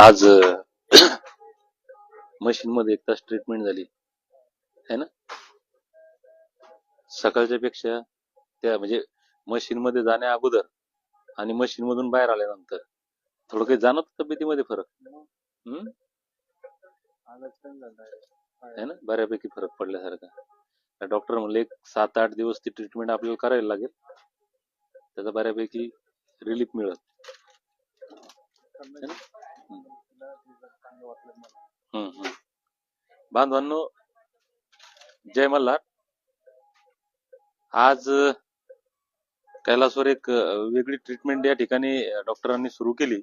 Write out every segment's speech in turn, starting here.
आज मशीन मध्ये एक तास ट्रीटमेंट झाली. है ना? सकाळच्या पेक्षा त्या म्हणजे मशीन मध्ये जाण्या अगोदर आणि मशीन मधून बाहेर आल्यानंतर थोडं काही जाणवत तब्येतीमध्ये फरक? हम्म? है ना? बऱ्यापैकी फरक पडल्यासारखा. डॉक्टर म्हणले एक सात आठ दिवस ती ट्रीटमेंट आपल्याला करायला लागेल. त्याचा बऱ्यापैकी रिलीफ मिळत हम्म, बांधवांनो जय मल्हार. आज अ, कैलासवर एक अ, वेगळी ट्रीटमेंट या ठिकाणी अ, डॉक्टरांनी सुरू केली.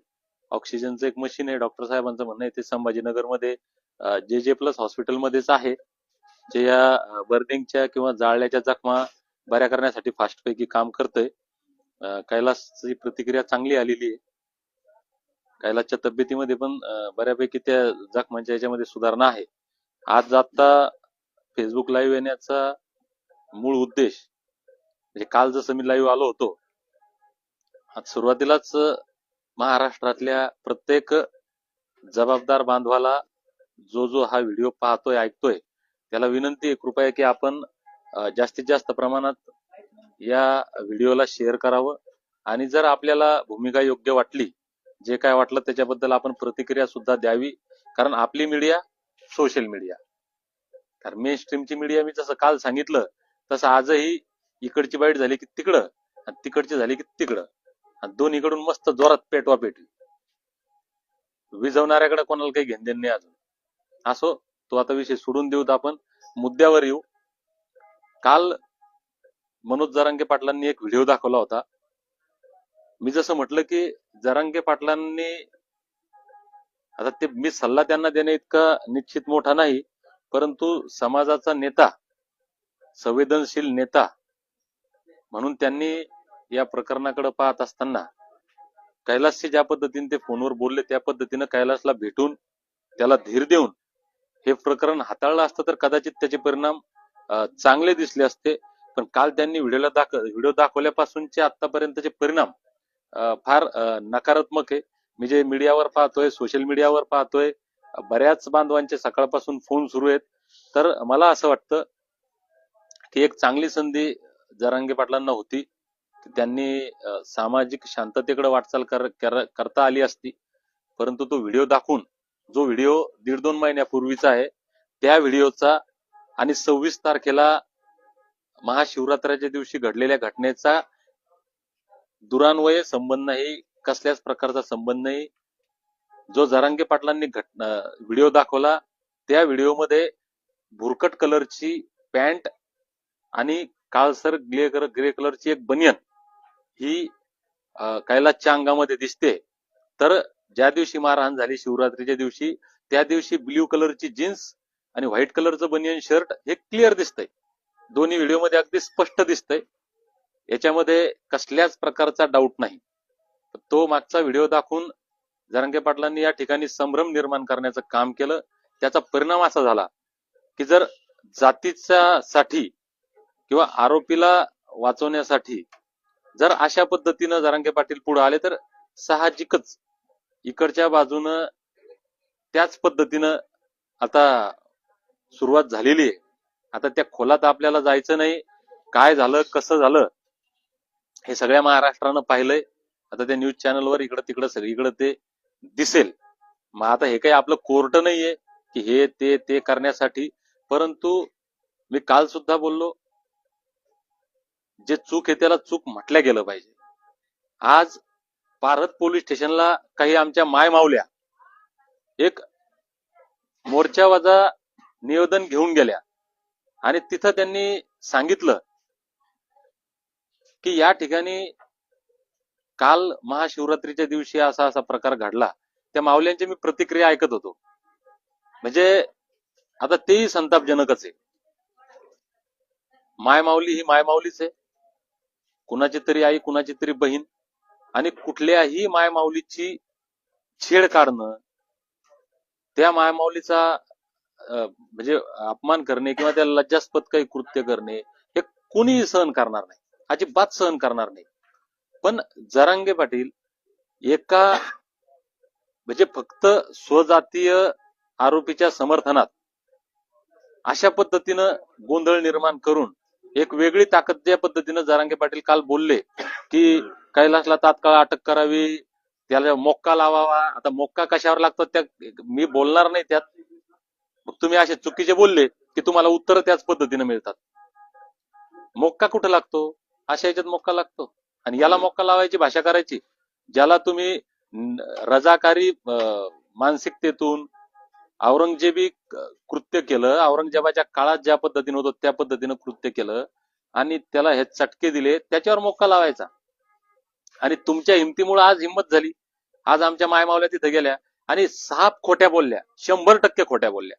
ऑक्सिजनचं एक मशीन आहे. डॉक्टर साहेबांचं म्हणणं आहे ते संभाजीनगरमध्ये जे जे प्लस हॉस्पिटलमध्येच आहे. जे या बर्निंगच्या किंवा जाळल्याच्या जखमा बऱ्या करण्यासाठी फास्ट पैकी काम करतंय. अ, कैलासची प्रतिक्रिया चांगली आलेली आहे. कैलासच्या तब्येतीमध्ये पण बऱ्यापैकी त्या जखमांच्या याच्यामध्ये सुधारणा आहे. आज आता फेसबुक लाईव्ह येण्याचा मूळ उद्देश म्हणजे काल जसं मी लाईव्ह आलो होतो आज सुरुवातीलाच महाराष्ट्रातल्या प्रत्येक जबाबदार बांधवाला जो जो हा व्हिडिओ पाहतोय ऐकतोय त्याला विनंती आहे कृपया की आपण जास्तीत जास्त प्रमाणात या व्हिडिओला शेअर करावं. आणि जर आपल्याला भूमिका योग्य वाटली जे काय वाटलं त्याच्याबद्दल आपण प्रतिक्रिया सुद्धा द्यावी. कारण आपली मीडिया सोशल मीडिया कारण मेन स्ट्रीमची मीडिया मी जसं काल सांगितलं तसं आजही इकडची बाईट झाली की तिकडं आणि तिकडची झाली की तिकडं. आणि दोन्हीकडून मस्त जोरात पेटवा पेटवी विजवणाऱ्याकडे कोणाला काही घेणदेण नाही अजून. असो तो आता विषय सोडून देऊत आपण. मुद्द्यावर येऊ. काल मनोज जरांगे पाटलांनी एक व्हिडिओ दाखवला होता. मी जसं म्हटलं की जरांगे पाटलांनी आता ते मी सल्ला त्यांना देणे इतका निश्चित मोठा नाही परंतु समाजाचा नेता संवेदनशील नेता म्हणून त्यांनी या प्रकरणाकडे पाहत असताना कैलासशी ज्या पद्धतीने ते फोनवर बोलले त्या पद्धतीनं कैलासला भेटून त्याला धीर देऊन हे प्रकरण हाताळलं असतं तर कदाचित त्याचे परिणाम चांगले दिसले असते. पण काल त्यांनी व्हिडिओला दाख व्हिडिओ दाखवल्यापासूनचे आतापर्यंतचे परिणाम फार नकारात्मक आहे. मी जे मीडियावर पाहतोय सोशल मीडियावर पाहतोय बऱ्याच बांधवांचे सकाळपासून फोन सुरू आहेत. तर मला असं वाटतं की एक चांगली संधी जरांगे पाटलांना होती. त्यांनी सामाजिक शांततेकडे वाटचाल कर, कर- करता आली असती. परंतु तो व्हिडिओ दाखवून जो व्हिडिओ दीड दोन महिन्यापूर्वीचा आहे त्या व्हिडिओचा आणि सव्वीस तारखेला महाशिवरात्राच्या दिवशी घडलेल्या घटनेचा दुरान्वये संबंध नाही कसल्याच प्रकारचा संबंध नाही जो जरांगे पाटलांनी घटना व्हिडिओ दाखवला त्या व्हिडिओमध्ये भुरकट कलरची पॅन्ट आणि काळसर ग्रे ग्रे कलरची एक बनियन ही अं, कैलासच्या अंगामध्ये दिसते. तर ज्या दिवशी मारहाण झाली शिवरात्रीच्या दिवशी त्या दिवशी ब्ल्यू कलरची जीन्स आणि व्हाईट कलरचं बनियन शर्ट हे क्लिअर दिसतंय. दोन्ही व्हिडिओमध्ये अगदी स्पष्ट दिसतंय. याच्यामध्ये कसल्याच प्रकारचा डाऊट नाही. तो मागचा व्हिडिओ दाखवून जरांगे पाटलांनी या ठिकाणी संभ्रम निर्माण करण्याचं काम केलं. त्याचा परिणाम असा झाला की जर जातीच्या साठी किंवा आरोपीला वाचवण्यासाठी जर अशा पद्धतीनं जरांगे पाटील पुढे आले तर साहजिकच इकडच्या बाजूनं त्याच पद्धतीनं आता सुरुवात झालेली आहे. आता त्या खोलात आपल्याला जायचं नाही. काय झालं कसं झालं हे सगळ्या महाराष्ट्रानं पाहिलंय. आता त्या न्यूज चॅनलवर इकडं तिकडं सगळीकडं ते दिसेल. मग आता हे काही आपलं कोर्ट नाहीये की हे ते ते करण्यासाठी. परंतु मी काल सुद्धा बोललो जे चूक आहे त्याला चूक म्हटल्या गेलं पाहिजे. आज भारत पोलीस स्टेशनला काही आमच्या माय मावल्या एक मोर्चा वजा निवेदन घेऊन गेल्या. आणि तिथं त्यांनी सांगितलं की या ठिकाणी काल महाशिवरात्रीच्या दिवशी असा असा प्रकार घडला. त्या मावल्यांची मी प्रतिक्रिया ऐकत होतो. म्हणजे आता तेही संतापजनकच आहे. माय माऊली ही माय माऊलीच आहे. कुणाची तरी आई कुणाची तरी बहीण आणि कुठल्याही माय माऊलीची छेड काढणं त्या माय माऊलीचा अं, म्हणजे अपमान करणे किंवा त्या लज्जास्पद काही कृत्य करणे हे कुणीही सहन करणार नाही. अजिबात सहन करणार नाही. पण जरांगे पाटील एका म्हणजे फक्त स्वजातीय आरोपीच्या समर्थनात अशा पद्धतीनं गोंधळ निर्माण करून एक वेगळी ताकद ज्या पद्धतीनं जरांगे पाटील काल बोलले की कैलासला तात्काळ अटक करावी त्याला मोक्का लावावा. आता मोक्का कशावर लागतो त्या मी बोलणार नाही त्यात. मग तुम्ही असे चुकीचे बोलले की तुम्हाला उत्तर त्याच पद्धतीने मिळतात. मोक्का कुठं लागतो? अशा याच्यात मोक्का लागतो. आणि याला मोक्का लावायची भाषा करायची. ज्याला तुम्ही रजाकारी मानसिकतेतून औरंगजेबी कृत्य केलं औरंगजेबाच्या काळात ज्या पद्धतीने होतं त्या पद्धतीनं कृत्य केलं आणि त्याला हे चटके दिले त्याच्यावर मोक्का लावायचा. आणि तुमच्या हिमतीमुळे आज हिंमत झाली. आज आमच्या मायमावल्या तिथे गेल्या आणि साप खोट्या बोलल्या. शंभर टक्के खोट्या बोलल्या.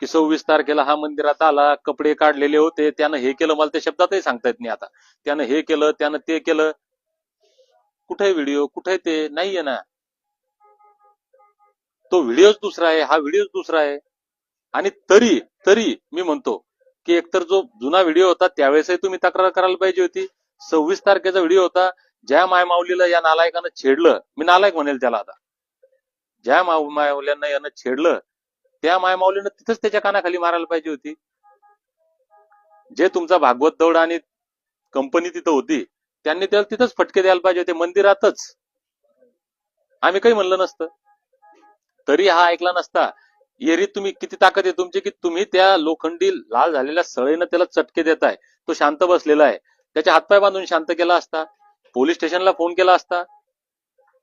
की सव्वीस तारखेला हा मंदिरात आला कपडे काढलेले होते त्यानं हे केलं मला त्या शब्दातही सांगता येत नाही आता. त्यानं हे केलं त्यानं ते केलं. कुठे व्हिडिओ? कुठे ते? नाहीये ना. तो व्हिडिओच दुसरा आहे हा व्हिडिओच दुसरा आहे. आणि तरी तरी मी म्हणतो की एकतर जो जुना व्हिडिओ होता त्यावेळेसही तुम्ही तक्रार करायला पाहिजे होती. सव्वीस तारखेचा व्हिडिओ होता ज्या मायमाऊलीला या नालायकानं छेडलं मी नालायक म्हणेल त्याला आता. ज्या माव मायमाऊल्यांना यानं छेडलं त्या मायमाऊलीनं तिथंच त्याच्या कानाखाली मारायला पाहिजे होती. जे तुमचा भागवत दौड आणि कंपनी तिथं होती त्यांनी त्याला तिथंच फटके द्यायला पाहिजे होते मंदिरातच. आम्ही काही म्हणलं नसतं. तरी हा ऐकला नसता एरी तुम्ही किती ताकद आहे तुमची की तुम्ही त्या लोखंडी लाल झालेल्या सळेनं त्याला चटके देताय. तो शांत बसलेला आहे. त्याच्या हातपाय बांधून शांत केला असता. पोलीस स्टेशनला फोन केला असता.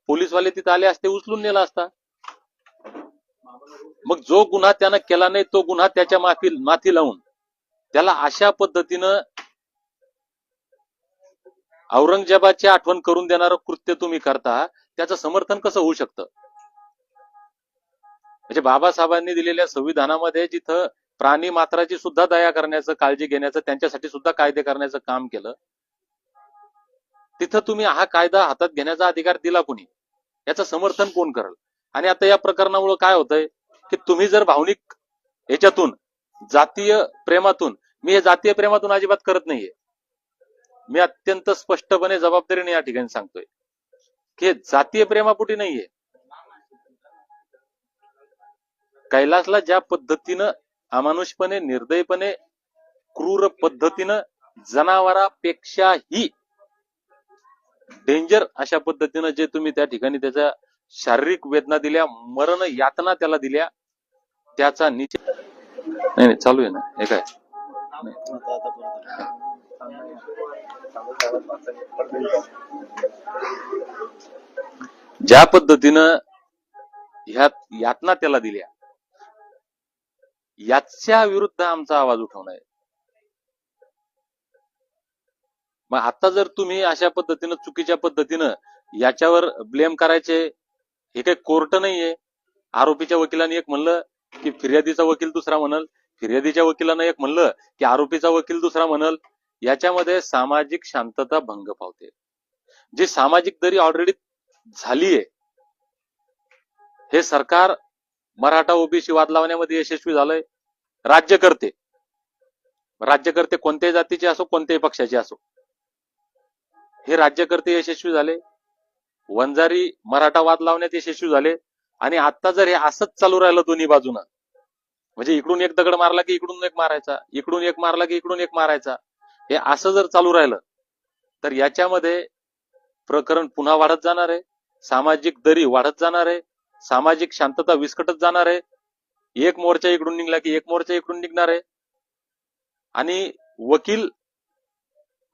पोलीसवाले तिथे आले असते उचलून नेला असता. मग जो गुन्हा त्यानं केला नाही तो गुन्हा त्याच्या माफी माथी लावून त्याला अशा पद्धतीनं औरंगजेबाची आठवण करून देणारं कृत्य तुम्ही करता त्याचं समर्थन कसं होऊ शकतं? म्हणजे बाबासाहेबांनी दिलेल्या संविधानामध्ये जिथं प्राणी मात्राची सुद्धा दया करण्याचं काळजी घेण्याचं त्यांच्यासाठी सुद्धा कायदे करण्याचं काम केलं तिथं तुम्ही हा कायदा हातात घेण्याचा अधिकार दिला कोणी? याचं समर्थन कोण करल? आणि आता या प्रकरणामुळे काय होतंय की तुम्ही जर भावनिक याच्यातून जातीय प्रेमातून मी हे जातीय प्रेमातून अजिबात करत नाहीये. मी अत्यंत स्पष्टपणे जबाबदारीने या ठिकाणी सांगतोय की हे जातीय प्रेमापुटी नाहीये. कैलासला ज्या पद्धतीनं अमानुषपणे निर्दयपणे क्रूर पद्धतीनं जनावरापेक्षाही डेंजर अशा पद्धतीनं जे तुम्ही त्या ठिकाणी त्याच्या शारीरिक वेदना दिल्या मरण यातना त्याला दिल्या त्याचा निश्चित नाही नाही चालू आहे ना हे काय? ज्या पद्धतीनं ह्या यातना त्याला दिल्या याच्या विरुद्ध आमचा आवाज उठवणं आहे. मग आता जर तुम्ही अशा पद्धतीनं चुकीच्या पद्धतीनं याच्यावर ब्लेम करायचे हे काही कोर्ट नाहीये. आरोपीच्या वकिलाने एक म्हणलं की फिर्यादीचा वकील दुसरा म्हणल. फिर्यादीच्या वकिलानं एक म्हणलं की आरोपीचा वकील दुसरा म्हणल. याच्यामध्ये सामाजिक शांतता भंग पावते. जी सामाजिक दरी ऑलरेडी झालीये. हे सरकार मराठा ओबीसी वाद लावण्यामध्ये यशस्वी झालंय. राज्यकर्ते. राज्यकर्ते कोणत्याही जातीचे असो कोणत्याही पक्षाचे असो. हे राज्यकर्ते यशस्वी झाले. वंजारी मराठा वाद लावण्यात यशस्वी झाले आणि आता जर हे असंच चालू राहिलं दोन्ही बाजूनं म्हणजे इकडून एक दगड मारला की इकडून एक मारायचा इकडून एक मारला की इकडून एक मारायचा हे असं जर चालू राहिलं तर याच्यामध्ये प्रकरण पुन्हा वाढत जाणार आहे सामाजिक दरी वाढत जाणार आहे सामाजिक शांतता विस्कटत जाणार आहे एक मोर्चा इकडून निघला की एक मोर्चा इकडून निघणार आहे. आणि वकील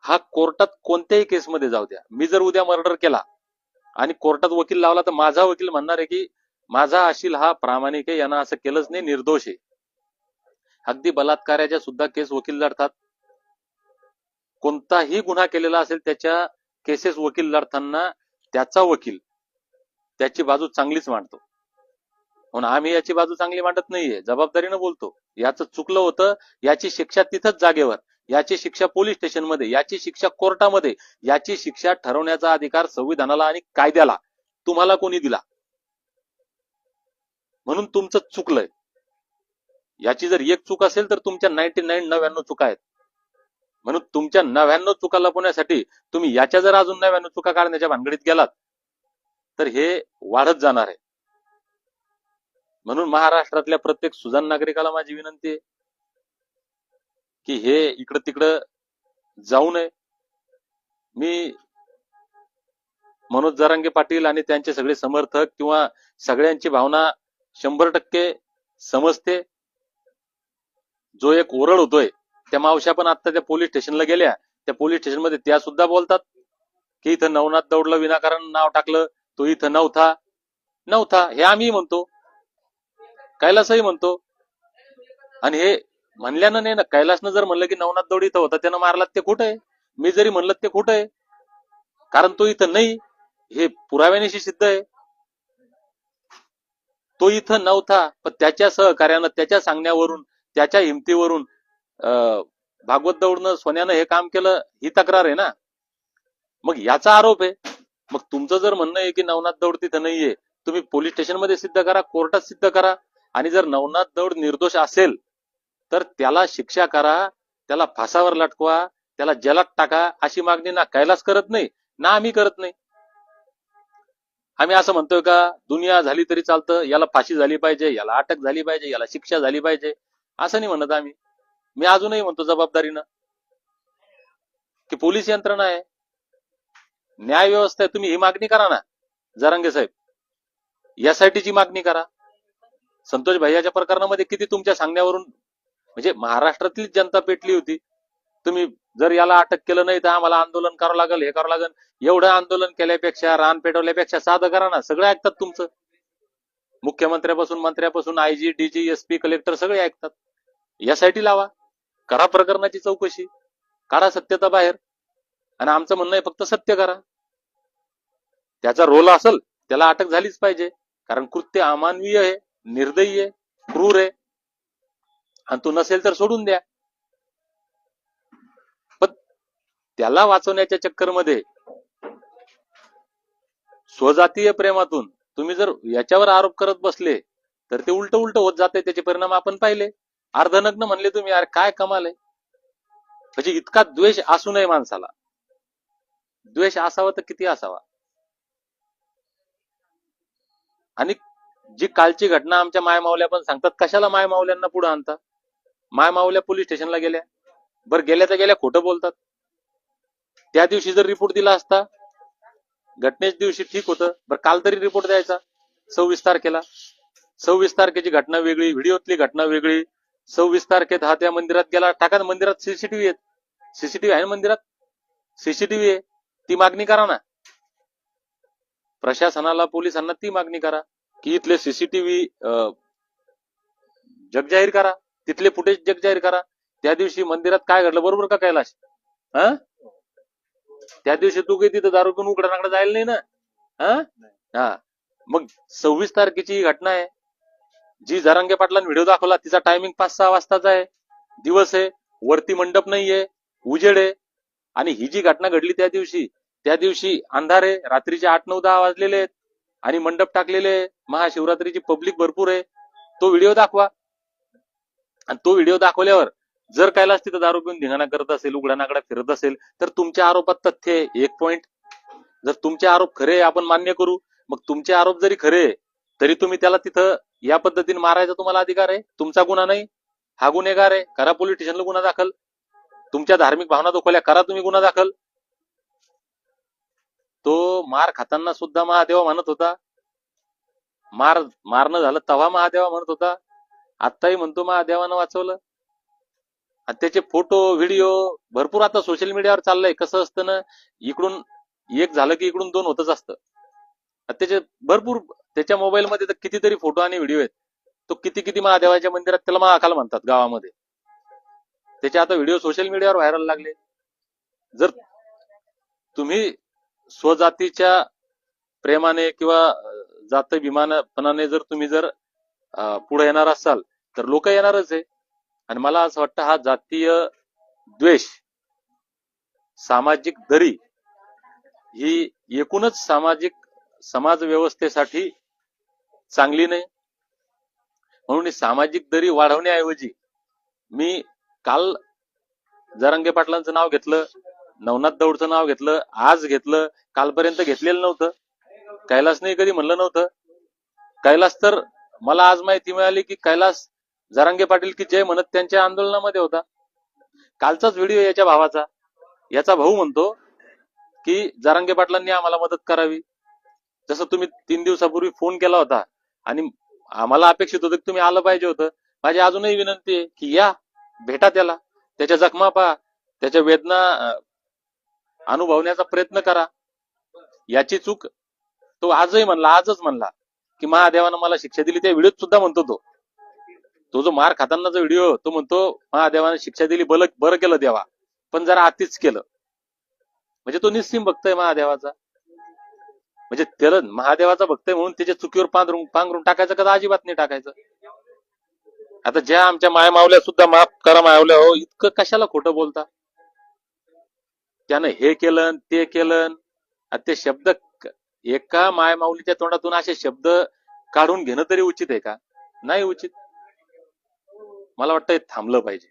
हा कोर्टात कोणत्याही केसमध्ये जाऊ द्या. मी जर उद्या मर्डर केला आणि कोर्टात वकील लावला तर माझा वकील म्हणणार आहे की माझा अशील हा प्रामाणिक आहे यानं असं केलंच नाही निर्दोष आहे. अगदी बलात्काराच्या सुद्धा केस वकील लढतात. कोणताही गुन्हा केलेला असेल त्याच्या केसेस वकील लढताना त्याचा वकील त्याची बाजू चांगलीच मांडतो. म्हणून आम्ही याची बाजू चांगली मांडत नाहीये जबाबदारीनं बोलतो. याचं चुकलं होतं याची शिक्षा तिथंच जागेवर. याची शिक्षा पोलीस स्टेशनमध्ये याची शिक्षा कोर्टामध्ये याची शिक्षा ठरवण्याचा अधिकार संविधानाला आणि कायद्याला तुम्हाला कोणी दिला? म्हणून तुमचं चुकलंय. याची जर एक चूक असेल तर तुमच्या नाईन्टी नाईन नव्याण्णव चुका आहेत. म्हणून तुमच्या नव्याण्णव चुका लपवण्यासाठी तुम्ही याच्या जर अजून नव्याण्णव चुका काढण्याच्या भानगडीत गेलात तर हे वाढत जाणार आहे. म्हणून महाराष्ट्रातल्या प्रत्येक सुजाण नागरिकाला माझी विनंती आहे. की हे इकडं तिकडं जाऊ नये. मी मनोज जरांगे पाटील आणि त्यांचे सगळे समर्थक किंवा सगळ्यांची भावना शंभर टक्के समजते. जो एक ओरड होतोय त्या मावश्या पण आता त्या पोलीस स्टेशनला गेल्या. त्या पोलीस स्टेशनमध्ये त्या सुद्धा बोलतात की इथं नवनाथ दौडलं विनाकारण नाव टाकलं तो इथं नव्हता. नव्हता हे आम्ही म्हणतो. कैलासही म्हणतो. आणि हे म्हणल्यानं नाही ना कैलासनं जर म्हणलं की नवनाथ दौड इथं होता त्यानं मारलात ते खोटं आहे? मी जरी म्हणलं ते खोटं आहे? कारण तो इथं नाही हे पुराव्यानेशी सिद्ध आहे. तो इथं नव्हता पण त्याच्या सहकार्यानं त्याच्या सांगण्यावरून त्याच्या हिमतीवरून अं, भागवत दौडनं सोन्यानं हे काम केलं ही तक्रार आहे ना? मग याचा आरोप आहे. मग तुमचं जर म्हणणं आहे की नवनाथ दौड तिथं नाहीये तुम्ही पोलीस स्टेशनमध्ये सिद्ध करा कोर्टात सिद्ध करा आणि जर नवनाथ दौड निर्दोष असेल तर त्याला शिक्षा करा त्याला फासावर लटकवा त्याला जलात टाका अशी मागणी ना कैलास करत नाही ना आम्ही करत नाही. आम्ही असं म्हणतोय का दुनिया झाली तरी चालतं याला फाशी झाली पाहिजे याला अटक झाली पाहिजे याला शिक्षा झाली पाहिजे असं नाही म्हणत आम्ही. मी अजूनही म्हणतो जबाबदारीनं की पोलीस यंत्रणा आहे. न्याय व्यवस्था आहे तुम्ही ही मागणी करा ना जरांगे साहेब. यासाठीची मागणी करा. संतोष भैयाच्या प्रकरणामध्ये किती तुमच्या सांगण्यावरून म्हणजे महाराष्ट्रातली जनता पेटली होती. तुम्ही जर याला अटक केलं नाही तर आम्हाला आंदोलन करावं लागेल हे करावं लागेल. एवढं आंदोलन केल्यापेक्षा रान पेटवल्यापेक्षा साधं करा ना सगळे ऐकतात तुमचं. मुख्यमंत्र्यापासून मंत्र्यापासून आयजी डीजी एसपी कलेक्टर सगळे ऐकतात. यासाठी लावा. करा प्रकरणाची चौकशी. काढा सत्यता बाहेर. आणि आमचं म्हणणं आहे फक्त सत्य करा. त्याचा रोल असेल त्याला अटक झालीच पाहिजे. कारण कृत्य अमानवीय आहे निर्दयी आहे क्रूर आहे. आणि तो नसेल तर सोडून द्या. पण त्याला वाचवण्याच्या चक्करमध्ये स्वजातीय प्रेमातून तुम्ही जर याच्यावर आरोप करत बसले तर ते उलट उलट होत जाते त्याचे परिणाम आपण पाहिले. अर्धनग्न म्हणले तुम्ही अरे काय कमाल आहे. म्हणजे इतका द्वेष असू नये माणसाला. द्वेष असावा तर किती असावा? आणि जी कालची घटना आमच्या मायमावल्या पण सांगतात कशाला मायमावल्यांना पुढे माय माऊल्या पोलीस स्टेशनला गेल्या. बरं गेल्या तर गेल्या खोटं बोलतात. त्या दिवशी जर रिपोर्ट दिला असता घटनेच्या दिवशी ठीक होतं. बरं काल तरी रिपोर्ट द्यायचा. सव्वीस तारखेला. सव्वीस तारखेची घटना वेगळी व्हिडिओतली घटना वेगळी. सव्वीस तारखेत हा त्या मंदिरात गेला. टाका मंदिरात सीसीटीव्ही आहेत. सीसीटीव्ही आहे ना मंदिरात? सीसीटीव्ही आहे. ती मागणी करा ना. प्रशासनाला पोलिसांना ती मागणी करा की इथले सीसीटीव्ही जग जाहीर करा. तिथले फुटेज जग जाहीर करा. त्या दिवशी मंदिरात काय घडलं बरोबर का कैलाश हा? त्या दिवशी तू काही तिथं दारू घेऊन उघडा नाकडा जायला नाही ना? हा? हा. मग सव्वीस तारखेची ही घटना आहे. जी जरांगे पाटलांनी व्हिडिओ दाखवला तिचा टायमिंग पाच सहा वाजताचा आहे. दिवस आहे वरती मंडप नाहीये उजेड आहे. आणि ही जी घटना घडली त्या दिवशी त्या दिवशी अंधार आहे रात्रीचे आठ नऊ दहा वाजलेले आहेत. आणि मंडप टाकलेले आहे. महाशिवरात्रीची पब्लिक भरपूर आहे. तो व्हिडिओ दाखवा. आणि तो व्हिडिओ दाखवल्यावर जर कैलास तिथं दारू घेऊन धिंगाणा करत असेल उघड्यानाकडा फिरत असेल तर तुमच्या आरोपात तथ्य आहे. एक पॉइंट जर तुमचे आरोप खरे आपण मान्य करू. मग तुमचे आरोप जरी खरे तरी तुम्ही त्याला तिथं या पद्धतीने मारायचा तुम्हाला अधिकार आहे. तुमचा गुन्हा नाही. हा गुन्हेगार आहे. करा पोलीस स्टेशनला गुन्हा दाखल. तुमच्या धार्मिक भावना दुखवल्या करा तुम्ही गुन्हा दाखल. तो मार खाताना सुद्धा महादेवा म्हणत होता. मार मारणं झालं तव्हा महादेवा म्हणत होता. आत्ताही म्हणतो महादेवानं वाचवलं. आणि त्याचे फोटो व्हिडिओ भरपूर आता सोशल मीडियावर चाललंय. कसं असतं ना इकडून एक झालं की इकडून दोन होतच असतं. त्याचे भरपूर त्याच्या मोबाईल मध्ये तर कितीतरी फोटो आणि व्हिडिओ आहेत. तो किती किती महादेवाच्या मंदिरात त्याला महाकाल म्हणतात गावामध्ये. त्याचे आता व्हिडिओ सोशल मीडियावर व्हायरल लागले. जर तुम्ही स्वजातीच्या प्रेमाने किंवा जात विमानपणाने जर तुम्ही जर पुढे येणार असाल तर लोक येणारच आहे. आणि मला असं वाटतं हा जातीय द्वेष सामाजिक दरी ही एकूणच सामाजिक समाज व्यवस्थेसाठी चांगली नाही. म्हणून सामाजिक दरी वाढवण्याऐवजी मी काल जरांगे पाटलांचं नाव घेतलं नवनाथ दौडचं नाव घेतलं आज घेतलं कालपर्यंत घेतलेलं नव्हतं. कैलासने कधी म्हणलं नव्हतं. कैलास तर मला आज माहिती मिळाली की कैलास जरांगे पाटील की जय म्हणत त्यांच्या आंदोलनामध्ये होता. कालचाच व्हिडिओ याच्या भावाचा. याचा भाऊ म्हणतो की जरांगे पाटलांनी आम्हाला मदत करावी. जसं तुम्ही तीन दिवसापूर्वी फोन केला होता आणि आम्हाला अपेक्षित होतं की तुम्ही आलं पाहिजे होतं. माझी अजूनही विनंती आहे की या भेटा त्याला. त्याच्या जखमा पहा. त्याच्या वेदना अनुभवण्याचा प्रयत्न करा. याची चूक तो आजही म्हणला आजच म्हणला की महादेवानं मला शिक्षा दिली त्या व्हिडिओत सुद्धा म्हणतो तो. तो जो मार खातानाचा व्हिडिओ तो म्हणतो महादेवाने शिक्षा दिली बल बरं केलं देवा. पण जरा आतीच केलं. म्हणजे तो निस्सिम भक्त आहे महादेवाचा. म्हणजे त्याला महादेवाचा भक्त आहे म्हणून त्याच्या चुकीवर पांघरून पांघरून टाकायचं कदा अजिबात नाही टाकायचं. आता ज्या आमच्या मायमावल्या सुद्धा माफ करा मायावल्या हो इतकं कशाला खोटं बोलता? त्यानं हे केलं ते केलं ते शब्द एका मायमाऊलीच्या तोंडातून असे शब्द काढून घेणं तरी उचित आहे का? नाही उचित. मला वाटतं हे थांबलं पाहिजे.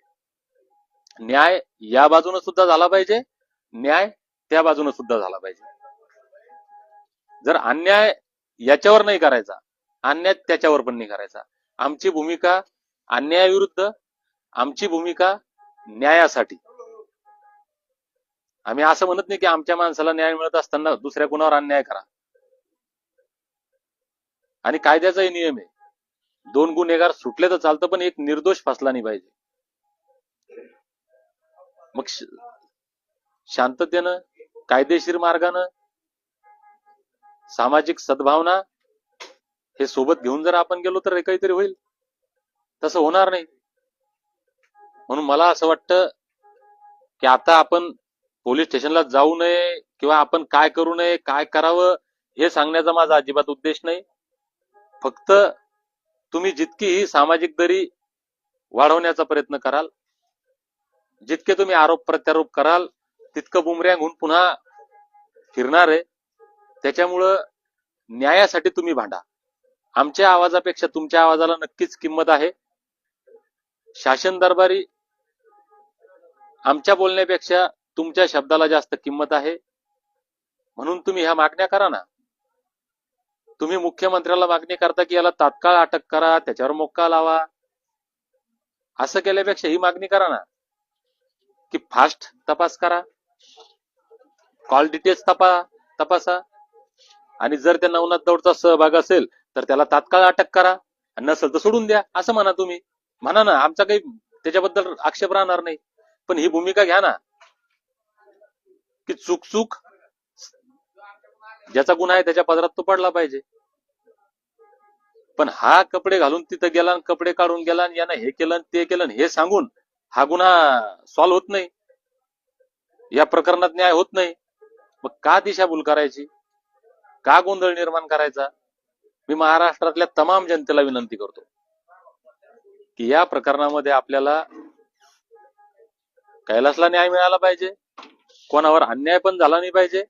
न्याय या बाजूने सुद्धा झाला पाहिजे. न्याय त्या बाजूने सुद्धा झाला पाहिजे. जर अन्याय याच्यावर नाही करायचा अन्याय त्याच्यावर पण नाही करायचा. आमची भूमिका अन्यायाविरुद्ध आमची भूमिका न्यायासाठी. आम्ही असं म्हणत नाही की आमच्या माणसाला न्याय मिळत असताना दुसऱ्या कुणावर अन्याय करा. आणि कायद्याचाही नियम आहे. दोन गुन्हेगार सुटले तर चालतं पण एक निर्दोष फसला नाही पाहिजे. मग शांततेनं कायदेशीर मार्गानं सामाजिक सद्भावना हे सोबत घेऊन जर आपण गेलो तर काहीतरी होईल. तसं होणार नाही. म्हणून मला असं वाटतं की आता आपण पोलीस स्टेशनला जाऊ नये किंवा आपण काय करू नये काय करावं हे सांगण्याचा माझा अजिबात उद्देश नाही. फक्त तुम्ही जितकी ही सामाजिक दरी वाढवण्याचा प्रयत्न कराल जितके तुम्ही आरोप प्रत्यारोप कराल तितकं बुमऱ्यांग होऊन पुन्हा फिरणार आहे. त्याच्यामुळं न्यायासाठी तुम्ही भांडा. आमच्या आवाजापेक्षा तुमच्या आवाजाला नक्कीच किंमत आहे. शासन दरबारी आमच्या बोलण्यापेक्षा तुमच्या शब्दाला जास्त किंमत आहे. म्हणून तुम्ही ह्या मागण्या करा ना. तुम्ही मुख्यमंत्र्याला मागणी करता की याला तात्काळ अटक करा त्याच्यावर मोक्का लावा. असं केल्यापेक्षा ही मागणी करा ना. की फास्ट तपास करा. कॉल डिटेल्स तपा तपासा. आणि जर त्या नवनाथ दौडचा सहभाग असेल तर त्याला तात्काळ अटक करा. आणि नसेल तर सोडून द्या. असं म्हणा तुम्ही. म्हणा ना आमचा काही त्याच्याबद्दल आक्षेप राहणार नाही. पण ही भूमिका घ्या ना. की चूक चुक ज्याचा गुन्हा आहे त्याच्या पदरात तो पडला पाहिजे. पण हा कपडे घालून तिथं गेला कपडे काढून गेला यानं हे केलं ते केलं हे सांगून हा गुन्हा सॉल्व्ह होत नाही. या प्रकरणात न्याय होत नाही. मग का दिशाभूल करायची? का गोंधळ निर्माण करायचा? मी महाराष्ट्रातल्या तमाम जनतेला विनंती करतो की या प्रकरणामध्ये आपल्याला कैलासला न्याय मिळाला पाहिजे. कोणावर अन्याय पण झाला नाही पाहिजे.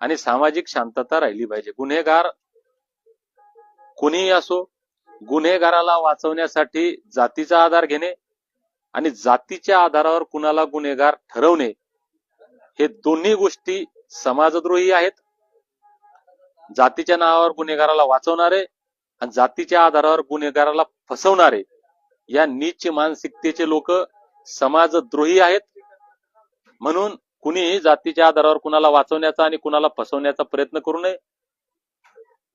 आणि सामाजिक शांतता राहिली पाहिजे. गुन्हेगार कुणीही असो गुन्हेगाराला वाचवण्यासाठी जातीचा आधार घेणे आणि जातीच्या आधारावर कुणाला गुन्हेगार ठरवणे हे दोन्ही गोष्टी समाजद्रोही आहेत. जातीच्या नावावर गुन्हेगाराला वाचवणारे आणि जातीच्या आधारावर गुन्हेगाराला फसवणारे या नीच मानसिकतेचे लोक समाजद्रोही आहेत. म्हणून कुणीही जातीच्या आधारावर कुणाला वाचवण्याचा आणि कुणाला फसवण्याचा प्रयत्न करू नये.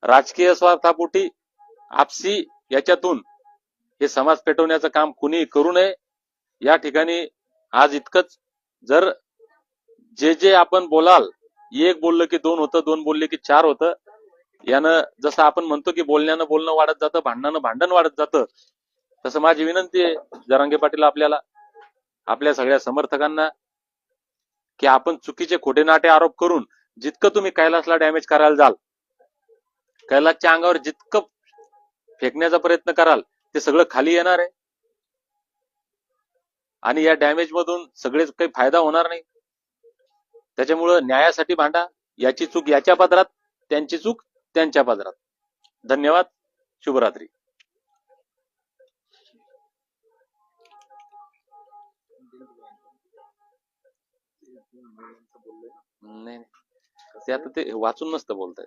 राजकीय स्वार्थापोटी आपसी याच्यातून हे समाज पेटवण्याचं काम कुणी करू नये. या ठिकाणी आज इतकंच. जर जे जे आपण बोलाल एक बोललं की दोन होतं दोन बोलले की चार होतं यानं जसं आपण म्हणतो की बोलण्यानं बोलणं वाढत जातं भांडणानं भांडण वाढत जातं तसं माझी विनंती आहे जरांगे पाटील आपल्याला आपल्या सगळ्या समर्थकांना की आपण चुकीचे खोटे नाटे आरोप करून जितकं तुम्ही कैलासला डॅमेज करायला जाल कैलासच्या अंगावर जितकं फेकण्याचा प्रयत्न कराल ते सगळं खाली येणार आहे. आणि या डॅमेज मधून सगळेच काही फायदा होणार नाही. त्याच्यामुळं न्यायासाठी भांडा याची चूक याच्या पदरात त्यांची चूक त्यांच्या पदरात. धन्यवाद शुभरात्री. नाही नाही. ते आता ते वाचून नसतं बोलताय